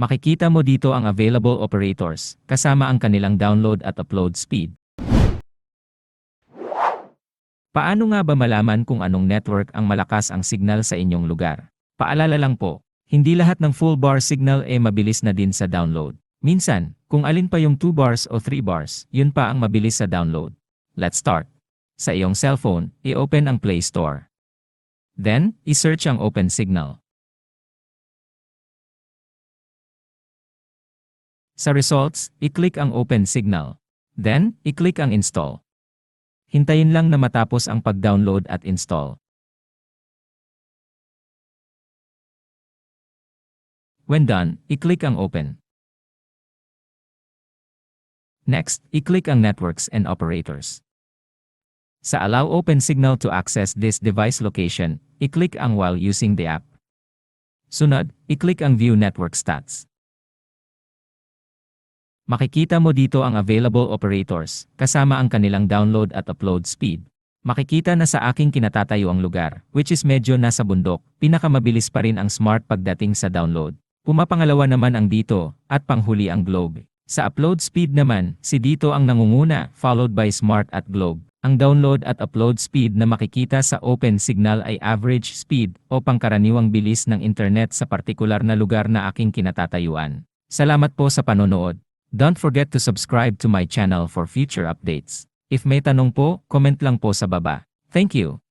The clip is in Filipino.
Makikita mo dito ang available operators, kasama ang kanilang download at upload speed. Paano nga ba malaman kung anong network ang malakas ang signal sa inyong lugar? Paalala lang po, hindi lahat ng full bar signal ay mabilis na din sa download. Minsan, kung alin pa yung 2 bars o 3 bars, yun pa ang mabilis sa download. Let's start. Sa iyong cellphone, i-open ang Play Store. Then, i-search ang Open Signal. Sa results, i-click ang Open Signal. Then, i-click ang Install. Hintayin lang na matapos ang pag-download at install. When done, i-click ang Open. Next, i-click ang Networks and Operators. Sa Allow Open Signal to access this device location, i-click ang while using the app. Sunod, i-click ang View Network Stats. Makikita mo dito ang available operators, kasama ang kanilang download at upload speed. Makikita na sa aking kinatatayo ang lugar, which is medyo nasa bundok, pinakamabilis pa rin ang smart pagdating sa download. Pumapangalawa naman ang dito, at panghuli ang globe. Sa upload speed naman, si dito ang nangunguna, followed by smart at globe. Ang download at upload speed na makikita sa open signal ay average speed o pangkaraniwang bilis ng internet sa partikular na lugar na aking kinatatayuan. Salamat po sa panonood. Don't forget to subscribe to my channel for future updates. If may tanong po, comment lang po sa baba. Thank you.